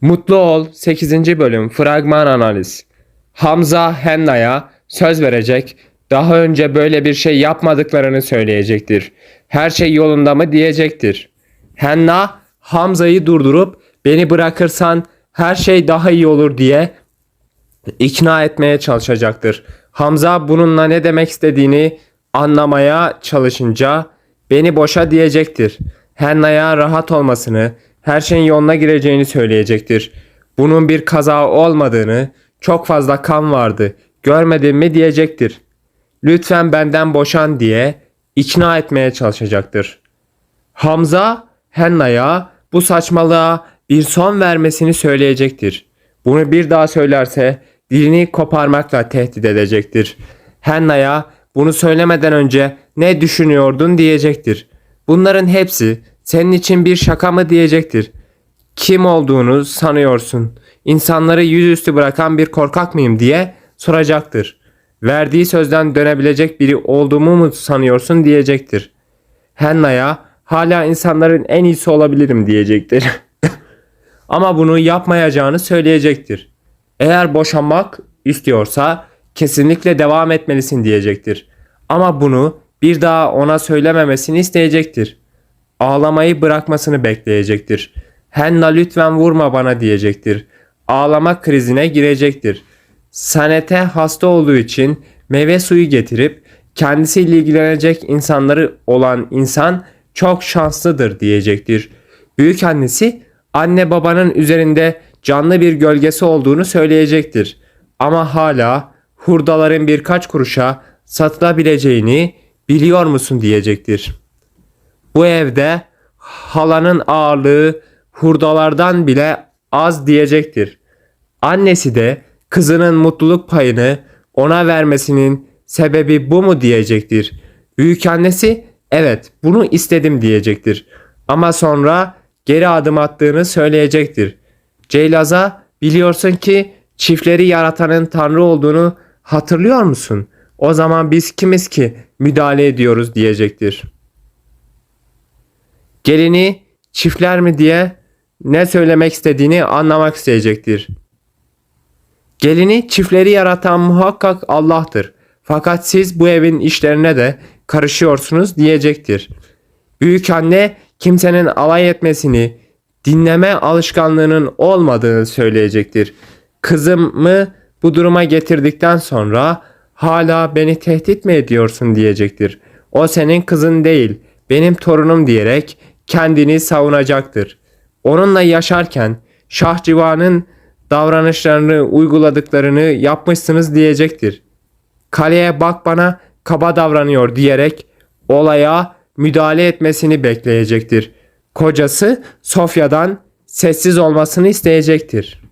Mutlu Ol 8. bölüm fragman analiz. Hamza Henna'ya söz verecek, daha önce böyle bir şey yapmadıklarını söyleyecektir. Her şey yolunda mı diyecektir. Henna Hamza'yı durdurup beni bırakırsan her şey daha iyi olur diye ikna etmeye çalışacaktır. Hamza bununla ne demek istediğini anlamaya çalışınca beni boşa diyecektir. Henna'ya rahat olmasını, her şeyin yoluna gireceğini söyleyecektir. Bunun bir kaza olmadığını, çok fazla kan vardı, görmedin mi diyecektir. Lütfen benden boşan diye ikna etmeye çalışacaktır. Hamza Henna'ya bu saçmalığa bir son vermesini söyleyecektir. Bunu bir daha söylerse dilini koparmakla tehdit edecektir. Henna'ya bunu söylemeden önce ne düşünüyordun diyecektir. Bunların hepsi senin için bir şaka mı diyecektir. Kim olduğunu sanıyorsun? İnsanları yüzüstü bırakan bir korkak mıyım diye soracaktır. Verdiği sözden dönebilecek biri olduğumu mu sanıyorsun diyecektir. Henna'ya hala insanların en iyisi olabilirim diyecektir. Ama bunu yapmayacağını söyleyecektir. Eğer boşanmak istiyorsa kesinlikle devam etmelisin diyecektir. Ama bunu bir daha ona söylememesini isteyecektir. Ağlamayı bırakmasını bekleyecektir. Henna lütfen vurma bana diyecektir. Ağlama krizine girecektir. Sanete hasta olduğu için meyve suyu getirip kendisiyle ilgilenecek insanları olan insan çok şanslıdır diyecektir. Büyük annesi anne babanın üzerinde canlı bir gölgesi olduğunu söyleyecektir. Ama hala hurdaların birkaç kuruşa satılabileceğini biliyor musun diyecektir. Bu evde halanın ağırlığı hurdalardan bile az diyecektir. Annesi de kızının mutluluk payını ona vermesinin sebebi bu mu diyecektir. Büyük annesi evet bunu istedim diyecektir. Ama sonra geri adım attığını söyleyecektir. Ceylaz'a biliyorsun ki çiftleri yaratanın Tanrı olduğunu hatırlıyor musun? O zaman biz kimiz ki müdahale ediyoruz diyecektir. Gelini çiftler mi diye ne söylemek istediğini anlamak isteyecektir. Gelini çiftleri yaratan muhakkak Allah'tır. Fakat siz bu evin işlerine de karışıyorsunuz diyecektir. Büyük anne kimsenin alay etmesini, dinleme alışkanlığının olmadığını söyleyecektir. Kızımı bu duruma getirdikten sonra hala beni tehdit mi ediyorsun diyecektir. O senin kızın değil, benim torunum diyerek kendini savunacaktır. Onunla yaşarken Şahcivan'ın davranışlarını uyguladıklarını yapmışsınız diyecektir. Kaleye bak bana kaba davranıyor diyerek olaya müdahale etmesini bekleyecektir. Kocası Sofya'dan sessiz olmasını isteyecektir.